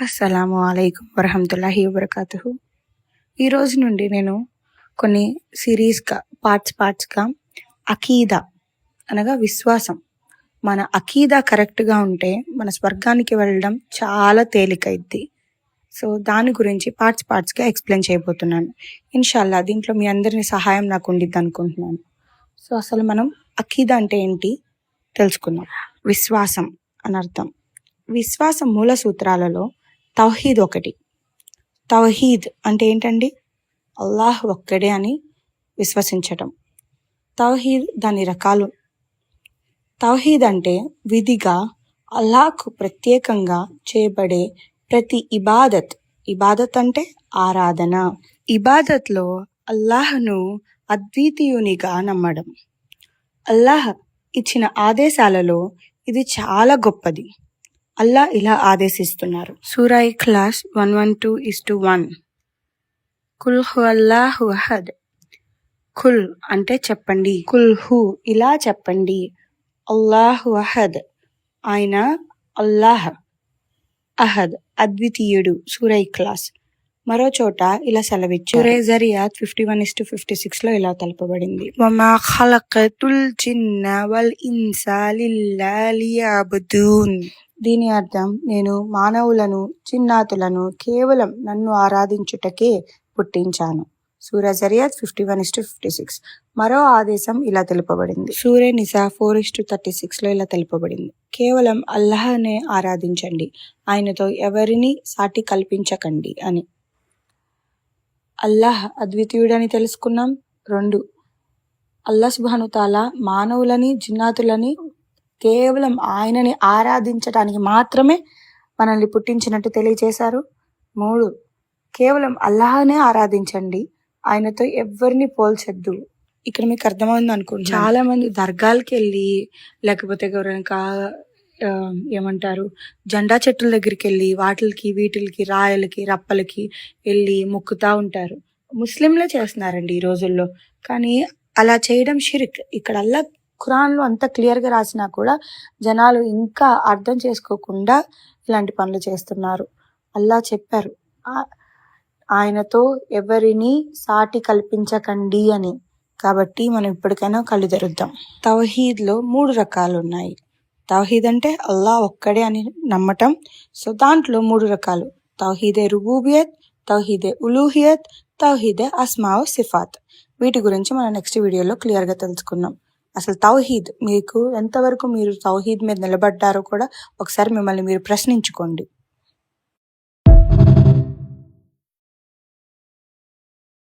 అస్సలాము అలైకుం వరహమతుల్లాహి వబర్కాతు ఈరోజు నుండి నేను కొన్ని సిరీస్గా పార్ట్స్ పార్ట్స్గా అకీదా అనగా విశ్వాసం మన అకీదా కరెక్ట్గా ఉంటే మన స్వర్గానికి వెళ్ళడం చాలా తేలికైద్ది. సో దాని గురించి పార్ట్స్ పార్ట్స్గా ఎక్స్ప్లెయిన్ చేయబోతున్నాను. ఇన్షాల్లా దీంట్లో మీ అందరిని సహాయం నాకు ఉండిద్ది అనుకుంటున్నాను. సో అసలు మనం అకీదా అంటే ఏంటి తెలుసుకుందాం. విశ్వాసం అని అర్థం. విశ్వాసం మూల సూత్రాలలో తవహీద్ ఒకటి. తవహీద్ అంటే ఏంటండి? అల్లాహ్ ఒక్కడే అని విశ్వసించటం. తవహీద్ దాని రకాలు. తవహీద్ అంటే విధిగా అల్లాహ్కు ప్రత్యేకంగా చేయబడే ప్రతి ఇబాదత్. ఇబాదత్ అంటే ఆరాధన. ఇబాదత్లో అల్లాహ్ను అద్వితీయునిగా నమ్మడం. అల్లాహ్ ఇచ్చిన ఆదేశాలలో ఇది చాలా గొప్పది. అల్లా ఇలా ఆదేశిస్తున్నారు. సూరా Ikhlas one one two is to one. కుల్ హు అల్లాహు అహద్. కుల్ అంటే చెప్పండి. కుల్ హు ఇలా చెప్పండి. అల్లాహు అహద్. ఆయన అల్లాహ్ అహద్ అద్వితీయుడు సూర ఇఖ్లాస్. మరో చోట ఇలా సెలవిచ్చు సూరే Zariyat fifty one is to fifty సిక్స్లో ఇలా తెలపబడింది. వమా ఖలకతుల్ జిన్న వల్ ఇన్సా లిల్లా లియాబుదూన్. దీని అర్థం నేను మానవులను చిన్నాతులను కేవలం నన్ను ఆరాధించుటకే పుట్టించాను. సూర్య జరియాత్ fifty one is to fifty six. మరో ఆదేశం ఇలా తెలుపబడింది. సూర్య నిసా ఫోర్ ఇస్టు థర్టీ సిక్స్లో ఇలా తెలుపబడింది. కేవలం అల్లాహనే ఆరాధించండి. ఆయనతో ఎవరిని సాటి కల్పించకండి అని. అల్లాహ్ అద్వితీయుడని తెలుసుకున్నాం. రెండు. అల్లా సుభానుతాల మానవులని జిన్నాతులని కేవలం ఆయనని ఆరాధించటానికి మాత్రమే మనల్ని పుట్టించినట్టు తెలియజేశారు మూడు కేవలం అల్లాహనే ఆరాధించండి. ఆయనతో ఎవరిని పోల్చొద్దు. ఇక్కడ మీకు అర్థమైంది అనుకుంటా చాలా మంది దర్గాలకి వెళ్ళి లేకపోతే ఎవరైనా ఏమంటారు జెండా చెట్టుల దగ్గరికి వెళ్ళి వాటికి వీటికి రాయలకి రప్పలకి వెళ్ళి మొక్కుతా ఉంటారు. ముస్లింలే చేస్తున్నారండి ఈ రోజుల్లో. కానీ అలా చేయడం షిరిక్. ఇక్కడ అల్లా ఖురాన్లో అంత క్లియర్గా రాసినా కూడా జనాలు ఇంకా అర్థం చేసుకోకుండా ఇలాంటి పనులు చేస్తున్నారు. అల్లా చెప్పారు. ఆయనతో ఎవరిని సాటి కల్పించకండి అని. కాబట్టి మనం ఇప్పటికైనా కళ్ళు తెరుద్దాం. తవహీద్లో మూడు రకాలు ఉన్నాయి. తవహీద్ అంటే అల్లా ఒక్కడే అని నమ్మటం. సో దాంట్లో మూడు రకాలు. తవహీదే రుబూబియత్ తవహీదే ఉలూహియత్ తవహీదే అస్మావ్ సిఫాత్. వీటి గురించి మనం నెక్స్ట్ వీడియోలో క్లియర్గా తెలుసుకుందాం అసలు తౌహీద్ మీకు ఎంతవరకు మీరు తౌహీద్ మీద నిలబడ్డారో కూడా ఒకసారి మిమ్మల్ని మీరు ప్రశ్నించుకోండి.